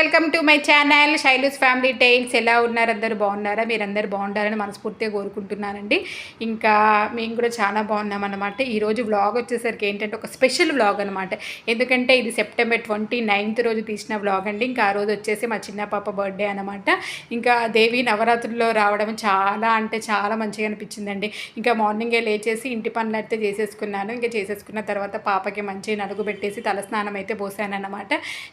Welcome to my channel Shailu's family tales. ఎలా ఉన్నారు? అందరూ బాగున్నారా? మీరందరూ బాగుండాలని మనస్ఫూర్తిగా కోరుకుంటున్నానండి. ఇంకా మేము కూడా చాలా బాగున్నాం అనమాట ఈరోజు వ్లాగ్ వచ్చేసరికి ఏంటంటే ఒక స్పెషల్ వ్లాగ్ అనమాట ఎందుకంటే ఇది సెప్టెంబర్ ట్వంటీ నైన్త్ రోజు తీసిన వ్లాగ్ అండి. ఇంకా ఆ రోజు వచ్చేసి మా చిన్న పాప బర్త్డే అనమాట ఇంకా దేవి నవరాత్రుల్లో రావడం చాలా అంటే చాలా మంచిగా అనిపించిందండి. ఇంకా మార్నింగే లేచేసి ఇంటి పనులు అయితే చేసేసుకున్నాను. ఇంకా చేసేసుకున్న తర్వాత పాపకి మంచి నలుగు పెట్టేసి తలస్నానం అయితే పోసాను అనమాట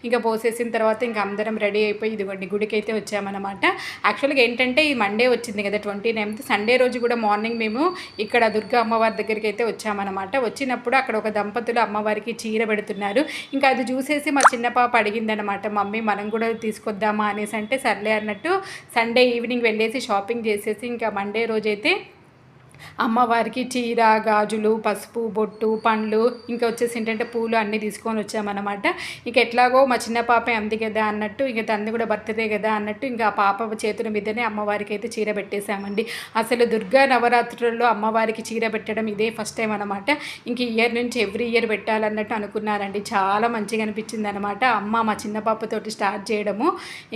ఇంకా పోసేసిన తర్వాత ఇంకా అందరం రెడీ అయిపోయి ఇదిగోండి గుడికి అయితే వచ్చామన్నమాట. యాక్చువల్గా ఏంటంటే ఈ మండే వచ్చింది కదా ట్వంటీ నైన్త్ సండే రోజు కూడా మార్నింగ్ మేము ఇక్కడ దుర్గా అమ్మవారి దగ్గరికి అయితే వచ్చామన్నమాట. వచ్చినప్పుడు అక్కడ ఒక దంపతులు అమ్మవారికి చీర పెడుతున్నారు. ఇంకా అది చూసేసి మా చిన్న పాప అడిగిందనమాట మమ్మీ మనం కూడా తీసుకొద్దామా? అనేసి అంటే సర్లే అన్నట్టు సండే ఈవినింగ్ వెళ్ళేసి షాపింగ్ చేసేసి ఇంకా మండే రోజైతే అమ్మవారికి చీర గాజులు పసుపు బొట్టు పండ్లు ఇంకా వచ్చేసి ఏంటంటే పూలు అన్నీ తీసుకొని వచ్చామన్నమాట. ఇంకా ఎట్లాగో మా చిన్న పాప అంది కదా అన్నట్టు ఇంక తనది కూడా బర్త్డే కదా అన్నట్టు ఇంకా ఆ పాప చేతుల మీదనే అమ్మవారికి అయితే చీర పెట్టేశామండి. అసలు దుర్గా నవరాత్రుల్లో అమ్మవారికి చీర పెట్టడం ఇదే ఫస్ట్ టైం అనమాట ఇంక ఇయర్ నుంచి ఎవ్రీ ఇయర్ పెట్టాలన్నట్టు అనుకున్నారండి. చాలా మంచిగా అనిపించింది అనమాట అమ్మ మా చిన్న పాపతోటి స్టార్ట్ చేయడము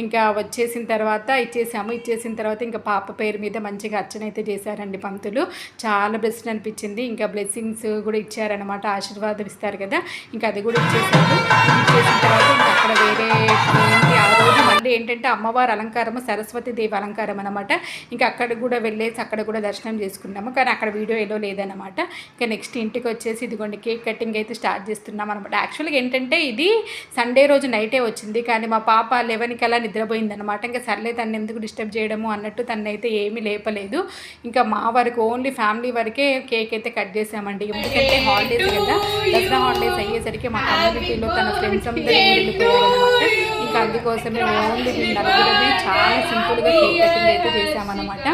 ఇంకా వచ్చేసిన తర్వాత ఇచ్చేసాము. ఇచ్చేసిన తర్వాత ఇంకా పాప పేరు మీద మంచిగా అర్చన అయితే చేశారండి పంతులు. చాలా బెస్ట్ అనిపించింది. ఇంకా బ్లెస్సింగ్స్ కూడా ఇచ్చారనమాట ఆశీర్వాదం ఇస్తారు కదా. ఇంకా అది కూడా ఇచ్చేసారు ఇచ్చేసిన తర్వాత ఇంకా అక్కడ వేరే ఏంటి ఆ రోజు మళ్ళీ ఏంటంటే అమ్మవారి అలంకారము సరస్వతి దేవి అలంకారం అనమాట ఇంకా అక్కడ కూడా వెళ్ళేసి అక్కడ కూడా దర్శనం చేసుకున్నాము. కానీ అక్కడ వీడియో ఏదో లేదనమాట ఇంకా నెక్స్ట్ ఇంటికి వచ్చేసి ఇదిగోండి కేక్ కటింగ్ అయితే స్టార్ట్ చేస్తున్నాం అనమాట యాక్చువల్గా ఏంటంటే ఇది సండే రోజు నైటే వచ్చింది. కానీ మా పాప లెవెన్కి అలా నిద్రపోయింది అనమాట ఇంకా సర్లే తను ఎందుకు డిస్టర్బ్ చేయడము అన్నట్టు తనైతే ఏమీ లేపలేదు. ఇంకా మా వరకు ఓన్లీ ఫ్యామిలీ వరకే కేక్ అయితే కట్ చేసామండి. ఎందుకంటే హాలిడేస్ కదా. దసరా హాలిడేస్ అయ్యేసరికి మా కమ్యూనిటీలో తన ఫ్రెండ్స్ అందరూ వెళ్ళిపోయారనమాట ఇంకా అందుకోసమే ఓన్లీ నలుగురమే చాలా సింపుల్గా కేక్ కటింగ్ అయితే చేసామన్నమాట.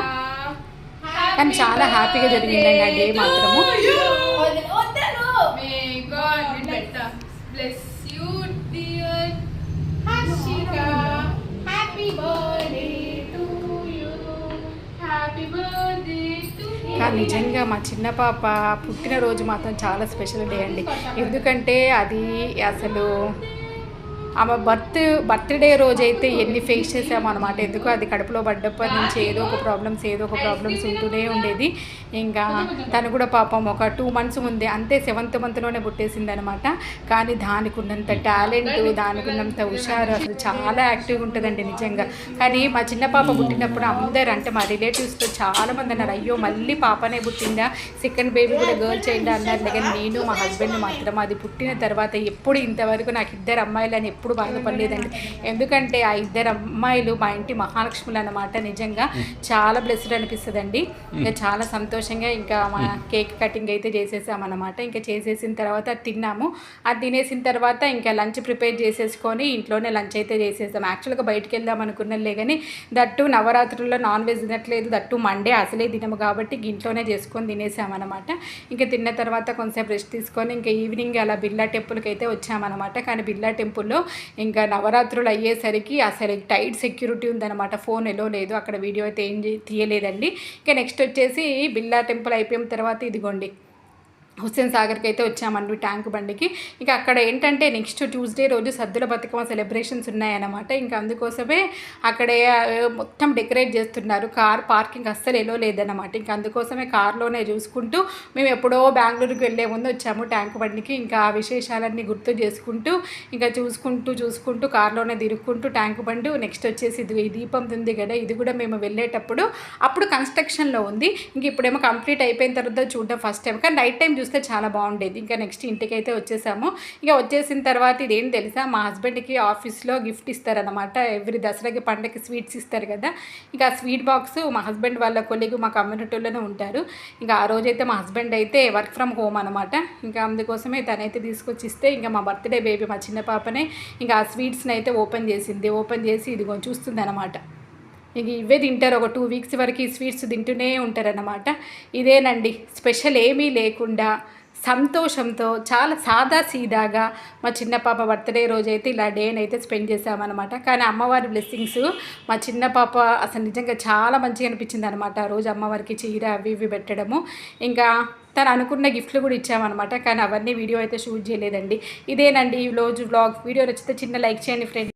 కానీ చాలా హ్యాపీగా జరిగిందండి ఆ డే మాత్రము. నిజంగా మా చిన్న పాప పుట్టినరోజు మాత్రం చాలా స్పెషల్ డే అండి. ఎందుకంటే అది అసలు ఆమె బర్త్ బర్త్డే రోజు అయితే ఎన్ని ఫేస్ చేసామో అనమాట ఎందుకు అది కడుపులో పడ్డప్పటి నుంచి ఏదో ఒక ప్రాబ్లమ్స్ ఏదో ఒక ప్రాబ్లమ్స్ ఉంటూనే ఉండేది. ఇంకా తను కూడా పాపం ఒక టూ మంత్స్ ముందే అంతే సెవెంత్ మంత్లోనే పుట్టేసింది అనమాట కానీ దానికి ఉన్నంత టాలెంట్ దానికి ఉన్నంత హుషారు అసలు చాలా యాక్టివ్గా ఉంటుందండి నిజంగా. కానీ మా చిన్న పాప పుట్టినప్పుడు అందరు అంటే మా రిలేటివ్స్తో చాలామంది అన్నారు అయ్యో మళ్ళీ పాపనే పుట్టిందా? సెకండ్ బేబీ కూడా గర్ల్ చైల్డ్ అన్నారు. కానీ నేను మా హస్బెండ్ మాత్రం అది పుట్టిన తర్వాత ఎప్పుడు ఇంతవరకు నాకు ఇద్దరు అమ్మాయిలు అని ఎప్పుడు బాధపడలేదండి. ఎందుకంటే ఆ ఇద్దరు అమ్మాయిలు మా ఇంటి మహాలక్ష్ములు అన్నమాట నిజంగా చాలా బ్లెస్డ్ అనిపిస్తుందండి. ఇంకా చాలా సంతోషంగా ఇంకా మా కేక్ కటింగ్ అయితే చేసేసామన్నమాట. ఇంకా చేసేసిన తర్వాత తిన్నాము. అది తినేసిన తర్వాత ఇంకా లంచ్ ప్రిపేర్ చేసేసుకొని ఇంట్లోనే లంచ్ అయితే చేసేసాం. యాక్చువల్గా బయటికి వెళ్దాం అనుకున్నలే కానీ దట్టు నవరాత్రుల్లో నాన్ వెజ్ తినట్లేదు. దట్టు మండే అసలే తినము కాబట్టి ఇంట్లోనే చేసుకొని తినేసామన్నమాట. ఇంకా తిన్న తర్వాత కొంచెంసేపు రెస్ట్ తీసుకొని ఇంకా ఈవినింగ్ అలా బిర్లా టెంపుల్కి అయితే వచ్చామన్నమాట. కానీ బిర్లా టెంపుల్లో ఇంకా నవరాత్రులు అయ్యేసరికి అసలు టైట్ సెక్యూరిటీ ఉందన్నమాట. ఫోన్ ఎలో లేదు. అక్కడ వీడియో అయితే ఏం తీయలేదండి. ఇంకా నెక్స్ట్ వచ్చేసి బిర్లా టెంపుల్ అయిపోయిన తర్వాత ఇదిగోండి. హుస్సేన్ సాగర్కి అయితే వచ్చామండి ట్యాంక్ బండికి. ఇంకా అక్కడ ఏంటంటే నెక్స్ట్ ట్యూస్డే రోజు సద్దుల బతుకమ్మ సెలబ్రేషన్స్ ఉన్నాయన్నమాట. ఇంకా అందుకోసమే అక్కడే మొత్తం డెకరేట్ చేస్తున్నారు. కార్ పార్కింగ్ అస్సలు ఎలో లేదన్నమాట. ఇంకా అందుకోసమే కార్లోనే చూసుకుంటూ మేము ఎప్పుడో బెంగళూరుకి వెళ్ళే ముందు వచ్చాము ట్యాంక్ బండికి. ఇంకా ఆ విశేషాలన్నీ గుర్తు చేసుకుంటూ ఇంకా చూసుకుంటూ చూసుకుంటూ కార్లోనే తిరుక్కుంటూ ట్యాంక్ బండి. నెక్స్ట్ వచ్చేసి ఇది దీపం ఉంది కదా ఇది కూడా మేము వెళ్ళేటప్పుడు అప్పుడు కన్స్ట్రక్షన్లో ఉంది. ఇంక ఇప్పుడేమో కంప్లీట్ అయిపోయిన తర్వాత చూడడం ఫస్ట్ టైం. కానీ నైట్ టైం చూస్తే చాలా బాగుండేది. ఇంకా నెక్స్ట్ ఇంటికి అయితే వచ్చేసాము. ఇక వచ్చేసిన తర్వాత ఇదేం తెలుసా? మా హస్బెండ్కి ఆఫీస్లో గిఫ్ట్ ఇస్తారనమాట ఎవ్రీ దసరాకి పండగకి స్వీట్స్ ఇస్తారు కదా. ఇంకా ఆ స్వీట్ బాక్స్ మా హస్బెండ్ వాళ్ళ కొలిగి మా కమ్యూనిటీలోనే ఉంటారు. ఇంకా ఆ రోజైతే మా హస్బెండ్ అయితే వర్క్ ఫ్రమ్ హోమ్ అనమాట ఇంకా అందుకోసమే తనైతే తీసుకొచ్చి ఇస్తే ఇంకా మా బర్త్డే బేబీ మా చిన్న పాపనే ఇంకా ఆ స్వీట్స్ని అయితే ఓపెన్ చేసింది. ఓపెన్ చేసి ఇదిగో చూస్తుంది అనమాట ఇక ఇవే తింటారు. ఒక టూ వీక్స్ వరకు స్వీట్స్ తింటూనే ఉంటారన్నమాట. ఇదేనండి. స్పెషల్ ఏమీ లేకుండా సంతోషంతో చాలా సాదా సీదాగా మా చిన్న పాప బర్త్డే రోజు అయితే ఇలా డేని అయితే స్పెండ్ చేసామన్నమాట. కానీ అమ్మవారి బ్లెస్సింగ్స్ మా చిన్న పాప అసలు నిజంగా చాలా మంచిగా అనిపించింది అనమాట ఆ రోజు అమ్మవారికి చీర అవి ఇవి పెట్టడము. ఇంకా తను అనుకున్న గిఫ్ట్లు కూడా ఇచ్చామన్నమాట. కానీ అవన్నీ వీడియో అయితే షూట్ చేయలేదండి. ఇదేనండి ఈ రోజు వ్లాగ్ వీడియో నచ్చితే చిన్న లైక్ చేయండి ఫ్రెండ్